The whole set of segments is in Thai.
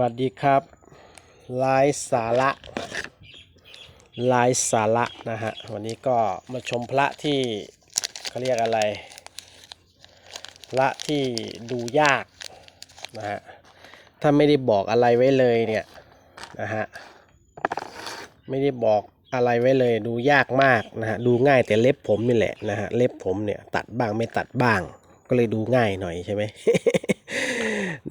วัสดีครับไลฟ์สาระไลฟ์สาระนะฮะวันนี้ก็มาชมพระที่เขาเรียกอะไร พระที่ดูยากนะฮะถ้าไม่ได้บอกอะไรไว้เลยเนี่ยนะฮะไม่ได้บอกอะไรไว้เลยดูยากมากนะฮะดูง่ายแต่เล็บผมนี่แหละนะฮะเล็บผมเนี่ยตัดบ้างไม่ตัดบ้าง ก็เลยดูง่ายหน่อยใช่ไหม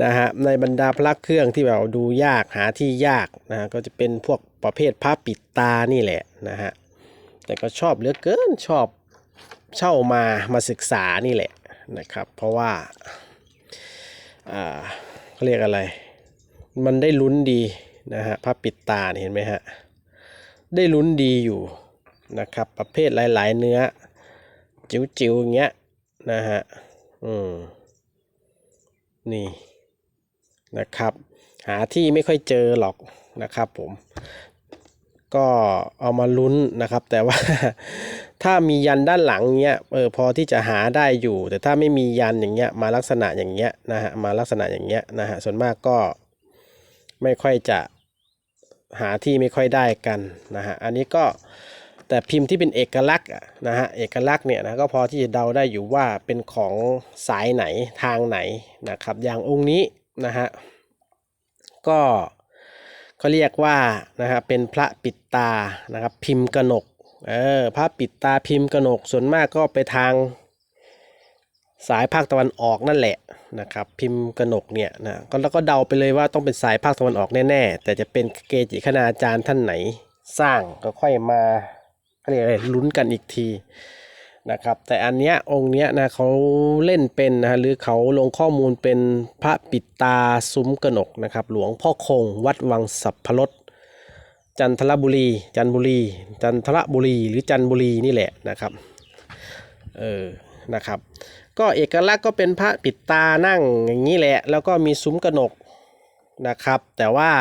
นะฮะในบรรดาพระเครื่องที่แบบดูยากหาที่ยากนะฮะก็จะเป็นพวกประเภทพระปิดตานี่แหละนะฮะแต่ก็ชอบเหลือเกินชอบเช่ามามาศึกษานี่แหละนะครับ เพราะว่าอ่าเขาเรียกอะไร มันได้ลุ้นดีนะฮะพระปิดตาเนี่ยเห็นไหมฮะได้ลุ้นดีอยู่นะครับ ประเภทหลาย ๆ เนื้อ จิ๋วๆอย่างเงี้ยนะฮะ อืม นี่ นะครับ หาที่ไม่ค่อยเจอหรอกนะครับผมก็เอามาลุ้นนะครับ แต่ว่าถ้ามียันด้านหลังเงี้ยเออพอที่จะหาได้อยู่ แต่ถ้าไม่มียันอย่างเงี้ยมาลักษณะอย่างเงี้ยนะฮะมาลักษณะอย่างเงี้ยนะฮะส่วนมากก็ไม่ค่อยจะหาที่ไม่ค่อยได้กันนะฮะอันนี้ก็แต่พิมพ์ที่เป็นเอกลักษณ์นะฮะเอกลักษณ์เนี่ยนะก็พอที่จะเดาได้อยู่ว่าเป็นของสายไหนทางไหนนะครับ อย่างองค์นี้ นะฮะก็เขาเรียกว่านะฮะเป็นพระปิดตานะครับพิมพ์กนกเออพระปิดตาพิมพ์กนกส่วนมากก็ไปทางสายภาคตะวันออกนั่นแหละนะครับพิมพ์กนกเนี่ยนะก็แล้วก็เดาไปเลยว่าต้องเป็นสายภาคตะวันออกแน่ๆ แต่จะเป็นเกจิคณาจารย์ท่านไหนสร้างก็ค่อยมาเขาเรียกอะไรลุ้นกันอีกที นะครับ แต่อันเนี้ยองค์เนี้ยนะเขาเล่นเป็นนะฮะหรือเขาลงข้อมูลเป็นพระปิดตาซุ้มกนกนะครับ หลวงพ่อคง วัดวังสัพพรสจันทบุรี จันบุรี จันทบุรี หรือจันบุรีนี่แหละนะครับเออนะครับ ก็เอกลักษณ์ก็เป็นพระปิดตานั่งอย่างนี้แหละ แล้วก็มีซุ้มกนกนะครับ แต่ว่า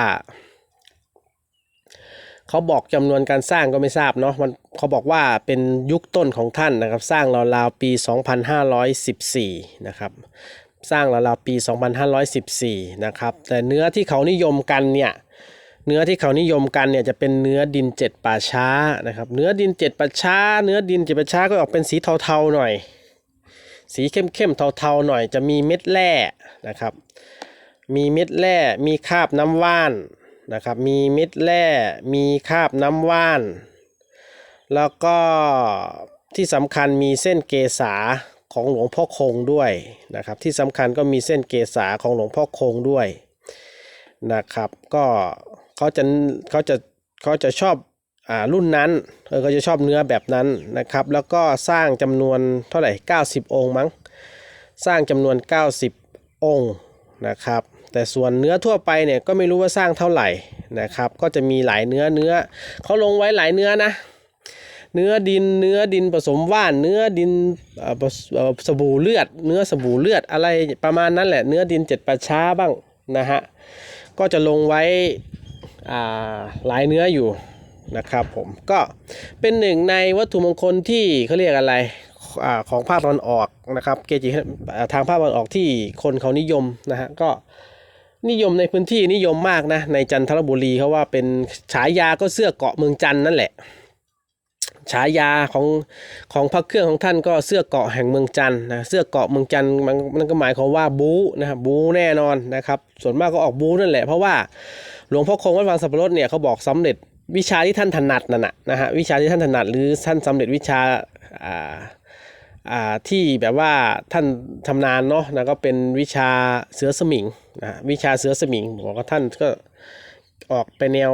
เขาบอกจำนวนการสร้างก็ไม่ทราบเนาะมันเขาบอกว่าเป็นยุคต้นของท่านนะครับ สร้างราวๆปี 2514 นะครับสร้างราวๆปี 2514 นะครับ แต่เนื้อที่เขานิยมกันเนี่ยเนื้อที่เขานิยมกันเนี่ยจะเป็นเนื้อดินเจ็ดป่าช้านะครับ เนื้อดินเจ็ดป่าช้า เนื้อดินเจ็ดป่าช้าก็ออกเป็นสีเทาๆหน่อย สีเข้มๆเทาๆหน่อยจะมีเม็ดแร่นะครับ มีเม็ดแร่มีคราบน้ำว่าน นะครับ มีเม็ดแร่ มีคาบน้ำว่าน แล้วก็ที่สำคัญมีเส้นเกษาของหลวงพ่อคงด้วยนะครับ ที่สำคัญก็มีเส้นเกษาของหลวงพ่อคงด้วยนะครับ ก็เขาจะเขาจะเขาจะชอบอ่ารุ่นนั้นเออเขาจะชอบเนื้อแบบนั้นนะครับ แล้วก็สร้างจำนวนเท่าไหร่ 90 องค์มั้ง สร้างจำนวน 90 องค์นะครับ แต่ส่วนเนื้อทั่วไปเนี่ยก็ไม่รู้ว่าสร้างเท่าไหร่นะครับ ก็จะมีหลายเนื้อเนื้อเขาลงไว้หลายเนื้อนะ เนื้อดินเนื้อดินผสมว่าน เนื้อดินสบู่เลือด เนื้อสบู่เลือดอะไรประมาณนั้นแหละเนื้อดินเจ็ดประช้าบ้างนะฮะก็จะลงไว้หลายเนื้ออยู่นะครับผมก็เป็นหนึ่งในวัตถุมงคลที่เขาเรียกอะไรอของภาคตะวันออกนะครับเกจิทางภาคตะวันออกที่คนเขานิยมนะฮะก็ นิยมในพื้นที่นิยมมากนะ ในจันทบุรีเขาว่าเป็นฉายาก็เสื้อเกาะเมืองจันนั่นแหละ ฉายาของของพระเครื่องของท่านก็เสื้อเกาะแห่งเมืองจันนะเสื้อเกาะเมืองจันมันมันก็หมายความว่าบูนะครับบูแน่นอนนะครับ ส่วนมากก็ออกบูนั่นแหละเพราะว่าหลวงพ่อคงวัดวังสัพพรสเนี่ยเขาบอกสำเร็จวิชาที่ท่านถนัดนั่นนะนะฮะวิชาที่ท่านถนัดหรือท่านสำเร็จวิชาอ่า ที่แบบว่าท่านชำนาญเนาะนะก็เป็นวิชาเสือสมิงนะวิชาเสือสมิงบอกว่าท่านก็ออกไปแนว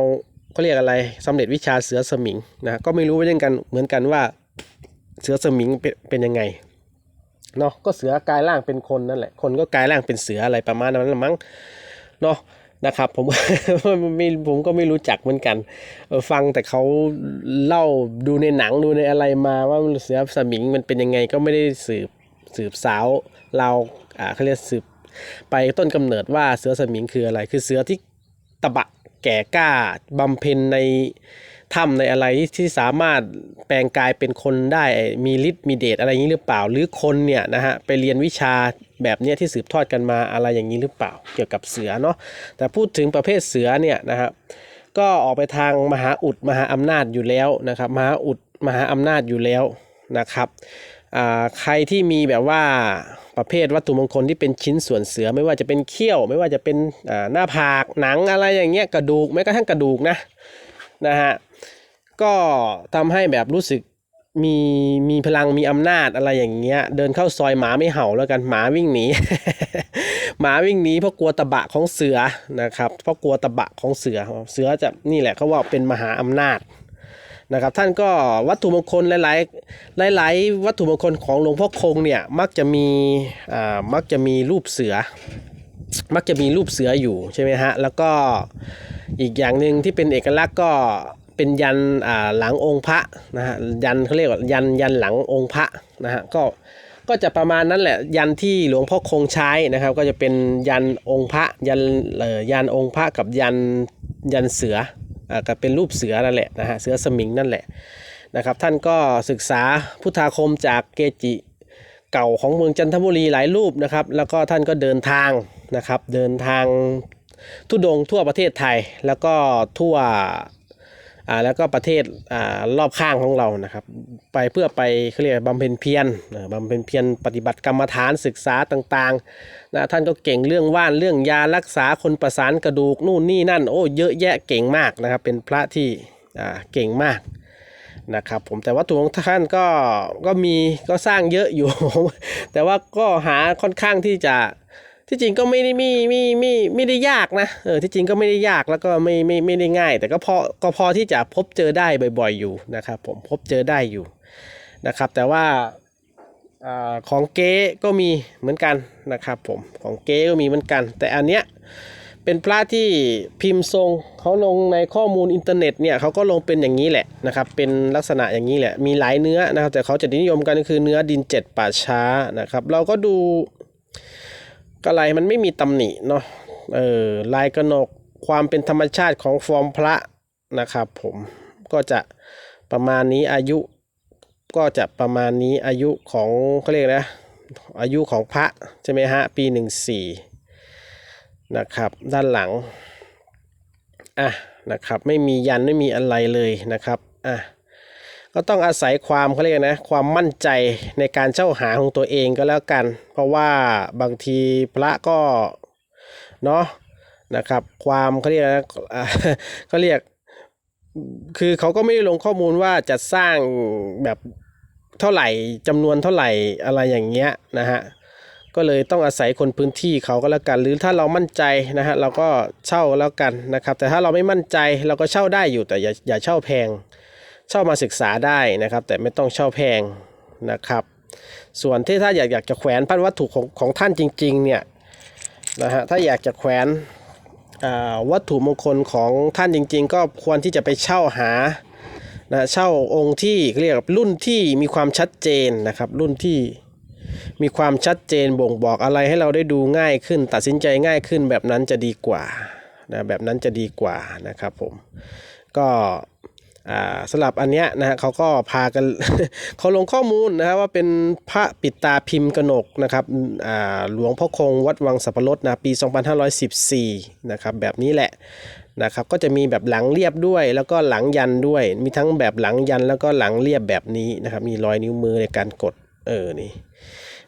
เขาเรียกอะไรสำเร็จวิชาเสือสมิงนะก็ไม่รู้เหมือนกันเหมือนกันว่าเสือสมิงเป็นเป็นยังไงเนาะก็เสือกายร่างเป็นคนนั่นแหละคนก็กายร่างเป็นเสืออะไรประมาณนั้นละมั้งเนาะ นะครับผมไม่ผมก็ไม่รู้จักเหมือนกัน ฟังแต่เขาเล่าดูในหนังดูในอะไรมาว่าเสือสมิงมันเป็นยังไงก็ไม่ได้สืบสืบสาวเราอ่าเขาเรียกสืบไปต้นกำเนิดว่าเสือสมิงคืออะไร คือเสือที่ตะบะแก่กล้าบำเพ็ญใน ถ้ำในอะไรที่ที่สามารถแปลงกายเป็นคนได้มีฤทธิ์มีเดชอะไรอย่างนี้หรือเปล่า หรือคนเนี่ยนะฮะไปเรียนวิชาแบบเนี้ยที่สืบทอดกันมาอะไรอย่างนี้หรือเปล่า เกี่ยวกับเสือเนาะแต่พูดถึงประเภทเสือเนี่ยนะฮะก็ออกไปทางมหาอุดมหาอำนาจอยู่แล้วนะครับมหาอุดมหาอำนาจอยู่แล้วนะครับใครที่มีแบบว่าประเภทวัตถุมงคลที่เป็นชิ้นส่วนเสือไม่ว่าจะเป็นเขี้ยว ไม่ว่าจะเป็นหน้าผากหนังอะไรอย่างเงี้ยกระดูกแม้กระทั่งกระดูกนะ นะฮะก็ทำให้แบบรู้สึกมีมีพลังมีอำนาจอะไรอย่างเงี้ย เดินเข้าซอยหมาไม่เห่าแล้วกันหมาวิ่งหนีหมาวิ่งหนีเพราะกลัวตะบะของเสือนะครับเพราะกลัวตะบะของเสือเสือจะนี่แหละเขาว่าเป็นมหาอำนาจนะครับท่านก็วัตถุมงคลหลาย ๆ หลาย ๆ วัตถุมงคลของหลวงพ่อคงเนี่ยมักจะมีอ่ามักจะมีรูปเสือ มักจะมีรูปเสืออยู่ใช่ไหมฮะ แล้วก็อีกอย่างหนึ่งที่เป็นเอกลักษณ์ก็เป็นยันหลังองค์พระนะฮะยันเขาเรียกว่ายันยันหลังองค์พระนะฮะก็ก็จะประมาณนั้นแหละยันที่หลวงพ่อคงใช้นะครับ ก็จะเป็นยันองค์พระยันเอ่อยันองค์พระกับยันยันเสืออ่าก็เป็นรูปเสือนั่นแหละนะฮะเสือสมิงนั่นแหละนะครับ ท่านก็ศึกษาพุทธาคมจากเกจิเก่าของเมืองจันทบุรีหลายรูปนะครับ แล้วก็ท่านก็เดินทาง นะครับ เดินทางทุดงทั่วประเทศไทยแล้วก็ทั่วอ่าแล้วก็ประเทศอ่ารอบข้างของเรานะครับ ไปเพื่อไปเขาเรียกบำเพ็ญเพียรบำเพ็ญเพียรปฏิบัติกรรมฐานศึกษาต่างๆนะท่านก็เก่งเรื่องว่านเรื่องยารักษาคนประสานกระดูกนู่นนี่นั่นโอ้เยอะแยะเก่งมากนะครับ เป็นพระที่อ่าเก่งมากนะครับผมแต่วัตถุของท่านก็ก็มีก็สร้างเยอะอยู่ แต่ว่าก็หาค่อนข้างที่จะ ที่จริงก็ไม่ได้มีมีมีไม่ได้ยากนะเออที่จริงก็ไม่ได้ยากแล้วก็ไม่ไม่ไม่ได้ง่าย แต่ก็พอก็พอที่จะพบเจอได้บ่อย ๆ อยู่นะครับผมพบเจอได้อยู่นะครับ แต่ว่าอของเก๊ก็มีเหมือนกันนะครับผมของเก๊ก็มีเหมือนกัน แต่อันเนี้ยเป็นพระที่พิมพ์ทรงเขาลงในข้อมูลอินเทอร์เน็ตเนี่ยเขาก็ลงเป็นอย่างนี้แหละนะครับเป็นลักษณะอย่างนี้แหละมีหลายเนื้อนะครับแต่เขาจะนิยมกันก็คือเนื้อดินเจ็ดป่าช้านะครับเราก็ดู กระไรมันไม่มีตำหนิเนาะเออลายกระหนกความเป็นธรรมชาติของฟอร์มพระนะครับผมก็จะประมาณนี้อายุ ก็จะประมาณนี้อายุของเขาเรียกนะอายุของพระใช่ไหมฮะปีหนึ่งสี่นะครับด้านหลังอะนะครับไม่มียันไม่มีอะไรเลยนะครับอะ ก็ต้องอาศัยความเขาเรียกนะความมั่นใจในการเช่าหาของตัวเองก็แล้วกัน เพราะว่าบางทีพระก็เนาะนะครับ ความเขาเรียกนะเขาเรียก คือเขาก็ไม่ได้ลงข้อมูลว่าจะสร้างแบบเท่าไหร่จำนวนเท่าไหร่อะไรอย่างเงี้ยนะฮะก็เลยต้องอาศัยคนพื้นที่เขาก็แล้วกัน หรือถ้าเรามั่นใจนะฮะเราก็เช่าแล้วกันนะครับ แต่ถ้าเราไม่มั่นใจเราก็เช่าได้อยู่แต่อย่าอย่าเช่าแพง เช่ามาศึกษาได้นะครับ แต่ไม่ต้องเช่าแพงนะครับ ส่วนที่ถ้าอยากอยากจะแขวนพันวัตถุของของท่านจริงๆเนี่ยนะฮะถ้าอยากจะแขวนวัตถุมงคลของท่านจริง ๆ ก็ควรที่จะไปเช่าหานะเช่าองค์ที่เรียกรุ่นที่มีความชัดเจนนะครับ รุ่นที่มีความชัดเจนบ่งบอกอะไรให้เราได้ดูง่ายขึ้น ตัดสินใจง่ายขึ้นแบบนั้นจะดีกว่านะแบบนั้นจะดีกว่านะครับผมก็ สำหรับอันเนี้ยนะฮะเขาก็พากันเขาลงข้อมูลนะครับว่าเป็นพระปิดตาพิมพ์กนกนะครับอ่าหลวงพ่อคงวัดวังสัพพรสนะปี 2514 นะครับแบบนี้แหละนะครับก็จะมีแบบหลังเรียบด้วย แล้วก็หลังยันด้วย มีทั้งแบบหลังยันแล้วก็หลังเรียบแบบนี้นะครับมีรอยนิ้วมือในการกดเออนี่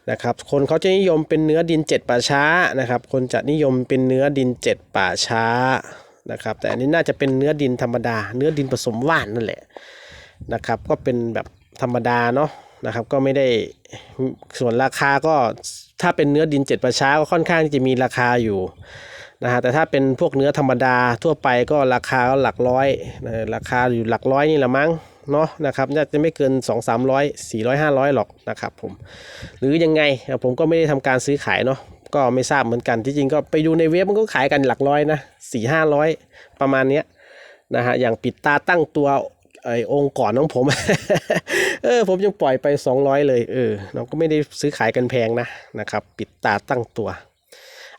นะครับคนเขาจะนิยมเป็นเนื้อดินเจ็ดป่าช้านะครับคนจะนิยมเป็นเนื้อดินเจ็ดป่าช้า นะครับ แต่อันนี้น่าจะเป็นเนื้อดินธรรมดา เนื้อดินผสมว่านนั่นแหละนะครับ ก็เป็นแบบธรรมดาเนาะนะครับ ก็ไม่ได้ส่วนราคาก็ถ้าเป็นเนื้อดินเจ็ดป่าช้าก็ค่อนข้างที่จะมีราคาอยู่นะฮะแต่ถ้าเป็นพวกเนื้อธรรมดาทั่วไปก็ราคาก็หลักร้อยราคาอยู่หลักร้อยนี่แหละมั้งเนาะนะครับน่าจะไม่เกิน 2 3 0 0 400 500 หรอกนะครับผมหรือยังไงผมก็ไม่ได้ทำการซื้อขายเนาะ ก็ไม่ทราบเหมือนกันที่จริงก็ไปดูในเว็บมันก็ขายกันหลักร้อยนะสี่ห้าร้อยประมาณเนี้ยนะฮะอย่างปิดตาตั้งตัวไอ้องค์ก่อนของผม เออผมยังปล่อยไป 200 เลยเออเราก็ไม่ได้ซื้อขายกันแพงนะนะครับ ปิดตาตั้งตัว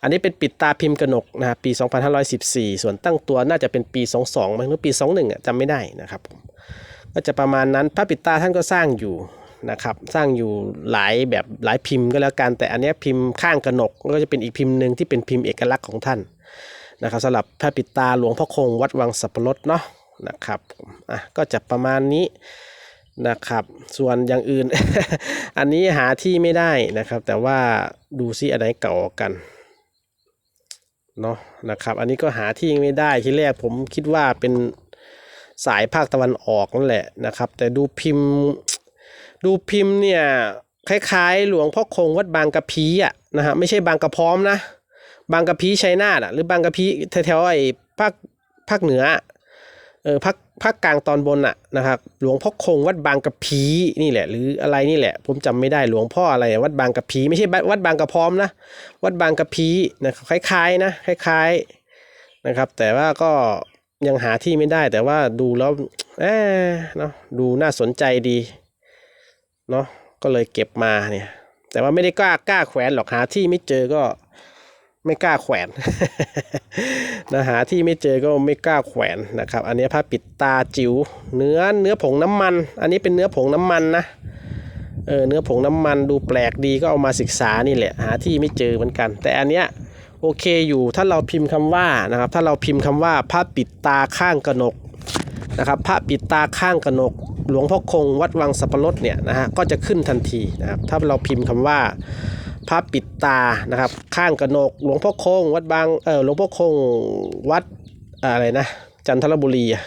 อันนี้เป็นปิดตาพิมพ์กนกนะครับปี 2514 ส่วนตั้งตัวน่าจะเป็นปี 22มั้งหรือปี 21อะจำไม่ได้นะครับผมก็จะประมาณนั้นพระปิดตาท่านก็สร้างอยู่ นะครับสร้างอยู่หลายแบบหลายพิมพ์ก็แล้วกัน แต่อันนี้พิมพ์ข้างกหนกก็จะเป็นอีกพิมพ์หนึ่งที่เป็นพิมพ์เอกลักษณ์ของท่านนะครับสำหรับพระปิดตาหลวงพ่อคงวัดวังสับปะรดเนาะนะครับอะก็จะประมาณนี้นะครับส่วนอย่างอื่น อันนี้หาที่ไม่ได้นะครับ แต่ว่าดูซิอันไหนเก่ากว่ากันเนาะนะครับอันนี้ก็หาที่ไม่ได้ที่แรกผมคิดว่าเป็นสายภาคตะวันออกนั่นแหละนะครับ แต่ดูพิมพ์ ดูพิมพ์เนี่ยคล้ายๆ หลวงพ่อคงวัดบางกะพีอะนะฮะไม่ใช่บางกะพร้อมนะ บางกะพีชัยนาทอะหรือบางกะพีแถวๆไอ้ภาคภาคเหนือเออภาคภาคกลางตอนบนอะนะครับหลวงพ่อคงวัดบางกะพีนี่แหละ หรืออะไรนี่แหละ ผมจำไม่ได้หลวงพ่ออะไรวัดบางกะพีไม่ใช่วัดบางกะพร้อมนะวัดบางกะพีนะครับคล้ายๆนะคล้ายๆนะครับ แต่ว่าก็ยังหาที่ไม่ได้แต่ว่าดูแล้วเอ๊ะเนาะดูน่าสนใจดี เนาะก็เลยเก็บมาเนี่ย แต่ว่าไม่ได้กล้ากล้าแขวนหรอกหาที่ไม่เจอก็ไม่กล้าแขวนนะหาที่ไม่เจอก็ไม่กล้าแขวนนะครับ อันนี้ผ้าปิดตาจิ๋วเนื้อเนื้อผงน้ำมัน อันนี้เป็นเนื้อผงน้ำมันนะเออเนื้อผงน้ำมันดูแปลกดีก็เอามาศึกษานี่แหละ หาที่ไม่เจอเหมือนกัน แต่อันเนี้ยโอเคอยู่ถ้าเราพิมพ์คำว่านะครับ ถ้าเราพิมพ์คำว่าผ้าปิดตาข้างกระหนก นะครับพระปิดตาข้างกนก หลวงพ่อคงวัดวังสับปะรดเนี่ยนะฮะก็จะขึ้นทันทีนะครับถ้าเราพิมพ์คำว่าพระปิดตานะครับ ข้างกนก หลวงพ่อคง วัดบางเออหลวงพ่อคงวัดอะไรนะจันทรบุรีอะ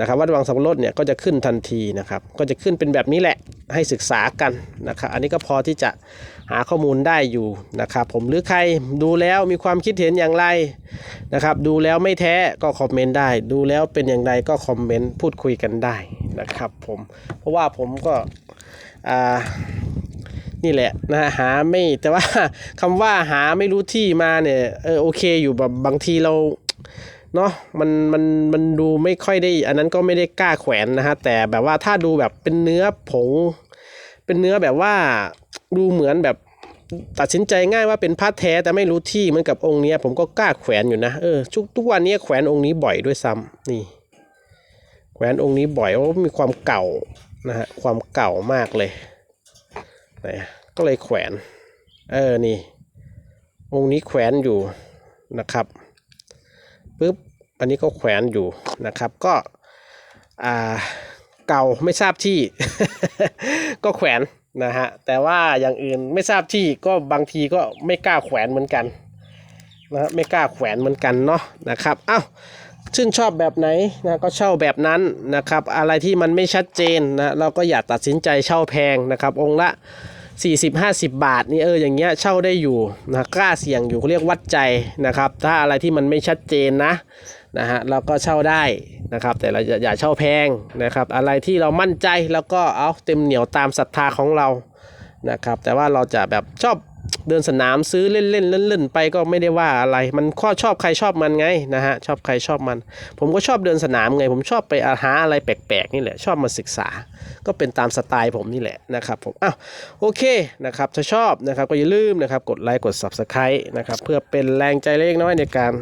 นะครับวัดวังสับปะรดเนี่ยก็จะขึ้นทันทีนะครับ ก็จะขึ้นเป็นแบบนี้แหละให้ศึกษากันนะครับ อันนี้ก็พอที่จะหาข้อมูลได้อยู่นะครับ ผมหรือใครดูแล้วมีความคิดเห็นอย่างไรนะครับ ดูแล้วไม่แท้ก็คอมเมนต์ได้ ดูแล้วเป็นอย่างไรก็คอมเมนต์พูดคุยกันได้นะครับ ผมเพราะว่าผมก็อ่านี่แหละนะฮะหาไม่แต่ว่าคำว่าหาไม่รู้ที่มาเนี่ยเออโอเคอยู่แบบบางทีเรา เนาะมันมันมันดูไม่ค่อยได้ อันนั้นก็ไม่ได้กล้าแขวนนะฮะแต่แบบว่าถ้าดูแบบเป็นเนื้อผง เป็นเนื้อแบบว่าดูเหมือนแบบตัดสินใจง่ายว่าเป็นผ้าแท้แต่ไม่รู้ที่เหมือนกับองค์นี้ผมก็กล้าแขวนอยู่นะเออทุกทุกวันนี้แขวนองค์นี้บ่อยด้วยซ้ำนี่ แขวนองค์นี้บ่อยเพราะมีความเก่านะฮะความเก่ามากเลยนะก็เลยแขวน เออนี่ องค์นี้แขวนอยู่นะครับปึ๊บ อันนี้ก็แขวนอยู่นะครับ ก็อ่าเก่าไม่ทราบที่ ก็แขวนนะฮะแต่ว่าอย่างอื่นไม่ทราบที่ก็บางทีก็ไม่กล้าแขวนเหมือนกันนะฮะไม่กล้าแขวนเหมือนกันเนาะนะครับเอ้าชื่นชอบแบบไหนนะก็เช่าแบบนั้นนะครับ อะไรที่มันไม่ชัดเจนนะเราก็อย่าตัดสินใจเช่าแพงนะครับ องค์ละ 40-50 บาทนี่เอออย่างเงี้ยเช่าได้อยู่นะกล้าเสี่ยงอยู่เขาเรียกวัดใจนะครับ ถ้าอะไรที่มันไม่ชัดเจนนะ นะฮะเราก็เช่าได้นะครับ แต่เราอย่าเช่าแพงนะครับ อะไรที่เรามั่นใจแล้วก็เอาเต็มเหนียวตามศรัทธาของเรานะครับ แต่ว่าเราจะแบบชอบเดินสนามซื้อเล่นเล่นเล่นเล่นๆไปก็ไม่ได้ว่าอะไร มันข้อชอบใครชอบมันไงนะฮะชอบใครชอบมัน ผมก็ชอบเดินสนามไง ผมชอบไปหาอะไรแปลกๆนี่แหละชอบมาศึกษา ก็เป็นตามสไตล์ผมนี่แหละนะครับผมอ้าวโอเคนะครับถ้าชอบนะครับก็อย่าลืมนะครับกดไลค์กด Subscribe นะครับเพื่อเป็นแรงใจเล็กน้อยในการ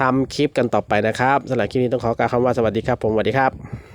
ทำคลิปกันต่อไปนะครับสำหรับคลิปนี้ต้องขอกล่าวคำว่าสวัสดีครับผมสวัสดีครับ